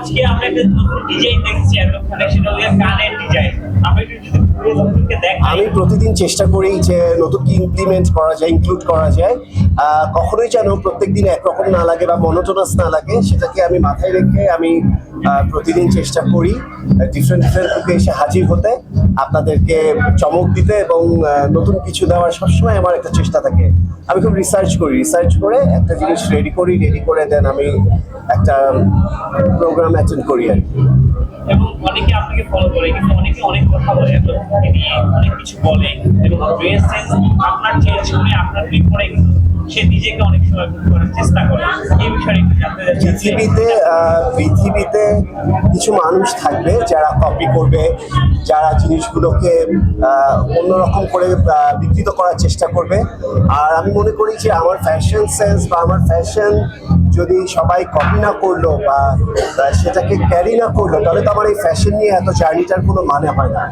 আজকে আমরা একটা নতুন ডিজাইন দেখছি এতক্ষণে সেটা হচ্ছে কানের ডিজাইন আমি প্রতিদিন চেষ্টা করি যে নতুন কি ইমপ্লিমেন্ট করা যায় ইনক্লুড করা যায়। কখনোই যেন প্রত্যেকদিন একরকম না লাগে বা মনোটোনাস না লাগে সেটাকে আমি মাথায় রেখে আমি প্রতিদিন চেষ্টা করি ডিফারেন্ট ডিফারেন্ট লুকে এসে হাজির হতে আপনাদেরকে চমক দিতে এবং নতুন কিছু দেওয়ার সবসময় আমার একটা চেষ্টা থাকে। আমি খুব রিসার্চ করি রিসার্চ করে একটা জিনিস রেডি করি রেডি করে দেন আমি একটা প্রোগ্রাম অ্যাটেন্ড করি আর কি। এবং অনেকে আপনাকে ফলো করে কিন্তু অনেকে অনেক কথা বলে অনেক কিছু এবং আপনার কিন্তু সে নিজেকে অনেক সময় করার চেষ্টা করে এই বিষয়ে পৃথিবীতে পৃথিবীতে কিছু মানুষ থাকবে যারা কপি করবে, যারা জিনিসগুলোকে অন্যরকম করে বিকৃত করার চেষ্টা করবে। আর আমি মনে করি যে আমার ফ্যাশন সেন্স বা আমার ফ্যাশন যদি সবাই কপি না করল বা সেটাকে ক্যারি না করল, তাহলে তো আমার এই ফ্যাশন নিয়ে এত জার্নিটার কোনো মানে হয় না